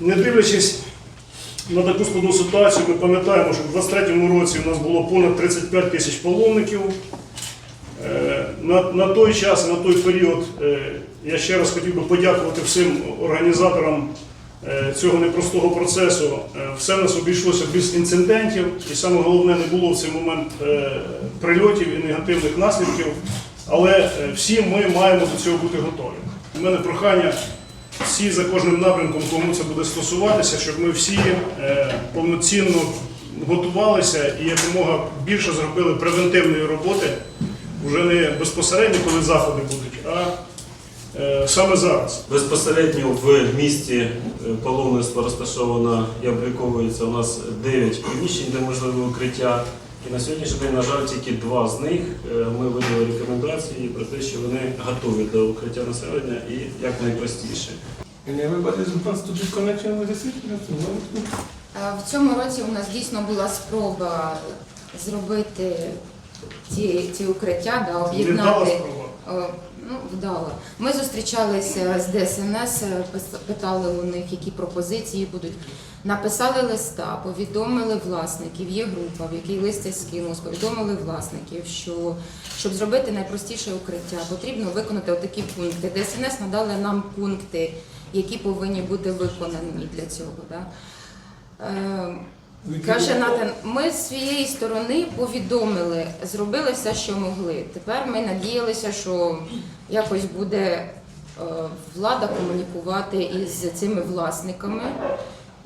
Не дивлячись на таку складну ситуацію, ми пам'ятаємо, що в 23-му році у нас було понад 35 тисяч паломників. Е, На, на той час, на той період, е, я ще раз хотів би подякувати всім організаторам е, цього непростого процесу. Все в нас обійшлося без інцидентів, і саме головне, не було в цей момент прильотів і негативних наслідків. Але всі ми маємо до цього бути готові. У мене прохання всі за кожним напрямком, кому це буде стосуватися, щоб ми всі е, повноцінно готувалися і якомога більше зробили превентивної роботи вже не безпосередньо, коли заходи будуть, а е, саме зараз. Безпосередньо в місті е, паломництво розташовано і обліковується у нас 9 приміщень, де можливе укриття. І на сьогоднішній день, на жаль, тільки два з них е, ми видали рекомендації про те, що вони готові до укриття населення і як найпростіше. And everybody wants to be connected with the city. that's all. Е, В цьому році у нас дійсно була спроба зробити ці, ці укриття, да, об'єднати. Ну, вдало. Ми зустрічалися з ДСНС, е, питали у них, які пропозиції будуть. Написали листа, повідомили власників, є група, в якій листи скинулось, повідомили власників, що щоб зробити найпростіше укриття, потрібно виконати отакі пункти. ДСНС надали нам пункти, які повинні бути виконані для цього. Да? Е, Каже Натан, ми з своєї сторони повідомили, зробили все, що могли. Тепер ми надіялися, що якось буде е, влада комунікувати із цими власниками.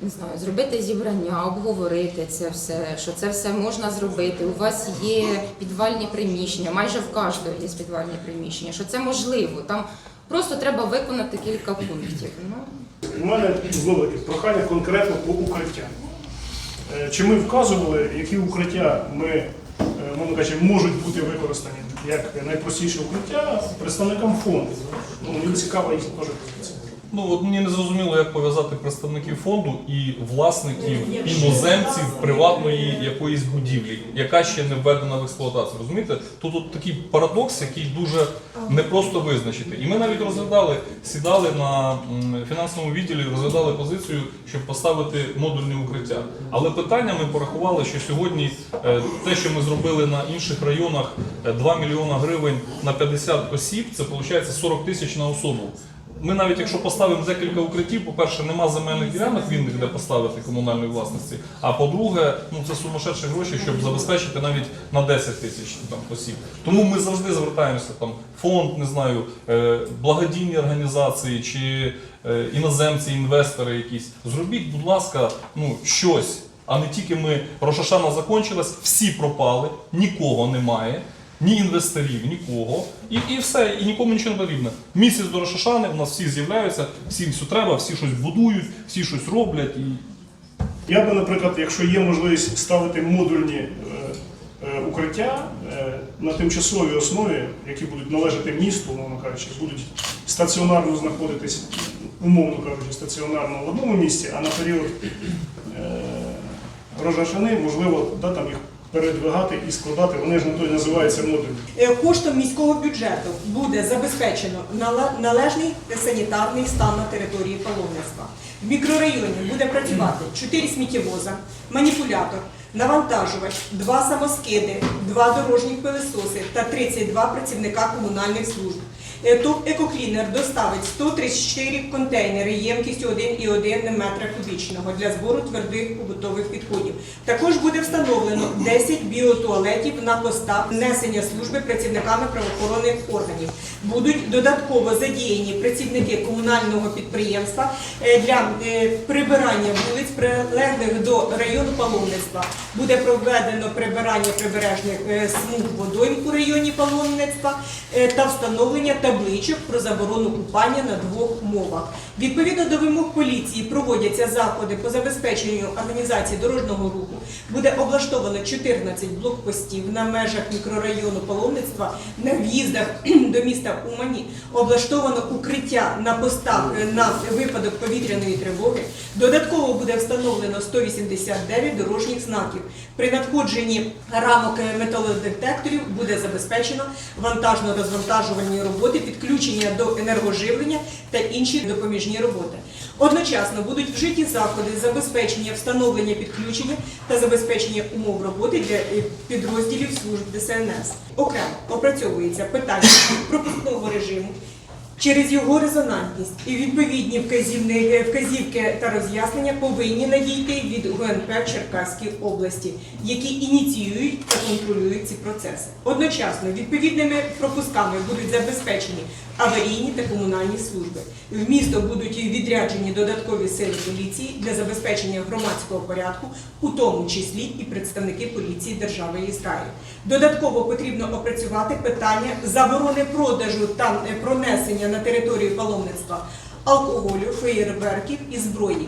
Не знаю, зробити зібрання, обговорити це все, що це все можна зробити. У вас є підвальні приміщення, майже в кожного є підвальні приміщення, що це можливо. Там просто треба виконати кілька пунктів. Ну, У мене знову таки прохання конкретно по укриттям. Е, Чи ми вказували, які укриття ми, е, мовно кажучи, можуть бути використані як найпростіше укриття представникам фонду? Ну, мені цікава їх теж позиція. Ну от мені не зрозуміло, як пов'язати представників фонду і власників іноземців приватної якоїсь будівлі, яка ще не введена в експлуатацію. Розумієте? Тут от такий парадокс, який дуже непросто визначити. І ми навіть розглядали, сідали на фінансовому відділі, розглядали позицію, щоб поставити модульні укриття. Але питання ми порахували, що сьогодні е, те, що ми зробили на інших районах, е, 2 мільйона гривень на 50 осіб, це виходить 40 тисяч на особу. Ми навіть якщо поставимо декілька укриттів, по-перше, нема земельних ділянок вільних, де поставити комунальної власності. А по-друге, ну це сумасшедші гроші, щоб забезпечити навіть на 10 тисяч там осіб. Тому ми завжди звертаємося там фонд, не знаю, е, благодійні організації чи е, іноземці, інвестори якісь. Зробіть, будь ласка, ну щось. А не тільки ми Рошашана закончилась, всі пропали, нікого немає ні інвесторів, нікого. І, і все, і нікому нічого не потрібно. Місяць до Рошашани, у нас всі з'являються, всім все треба, всі щось будують, всі щось роблять. І... Я би, наприклад, якщо є можливість ставити модульні е, е, укриття е, на тимчасовій основі, які будуть належати місту, умовно кажучи, будуть стаціонарно знаходитись, умовно кажучи, стаціонарно в одному місці, а на період е, рожашини, можливо, да, там їх передвигати і складати. Вони ж на той називаються модуль. Е, Коштом міського бюджету буде забезпечено належний санітарний стан на території паломництва. В мікрорайоні буде працювати 4 сміттєвоза, маніпулятор, навантажувач, 2 самоскиди, 2 дорожні пилисоси та 32 працівника комунальних служб. Е, ТОВ «Екоклінер» доставить 134 контейнери ємкістю 1,1 метра кубічного для збору твердих побутових відходів. Також буде встановлено 10 біотуалетів на постах внесення служби працівниками правоохоронних органів. Будуть додатково задіяні працівники комунального підприємства е, для е, прибирання вулиць, прилеглих до району паломництва. Буде проведено прибирання прибережних смуг водойм у районі паломництва та встановлення табличок про заборону купання на двох мовах. Відповідно до вимог поліції проводяться заходи по забезпеченню організації дорожнього руху. Буде облаштовано 14 блокпостів на межах мікрорайону паломництва на в'їздах до міста Умані. Облаштовано укриття на постах е, на випадок повітряної тривоги. Додатково буде встановлено 189 дорожніх знаків. При надходженні рамок е, металодетекторів буде забезпечено вантажно-розвантажувальні роботи підключення до енергоживлення та інші допоміжні роботи. Одночасно будуть вжиті заходи забезпечення встановлення підключення та забезпечення умов роботи для е, підрозділів служб ДСНС. Окремо опрацьовується питання пропускного режиму через його резонантність і відповідні вказівники вказівки та роз'яснення повинні надійти від ГНП Черкаської області, які ініціюють та контролюють ці процеси. Одночасно відповідними пропусками будуть забезпечені аварійні та комунальні служби. В місто будуть відряджені додаткові сили поліції для забезпечення громадського порядку, у тому числі і представники поліції держави Ізраїль. Додатково потрібно опрацювати питання заборони продажу та е, пронесення на територію паломництва алкоголю, феєрверків і зброї,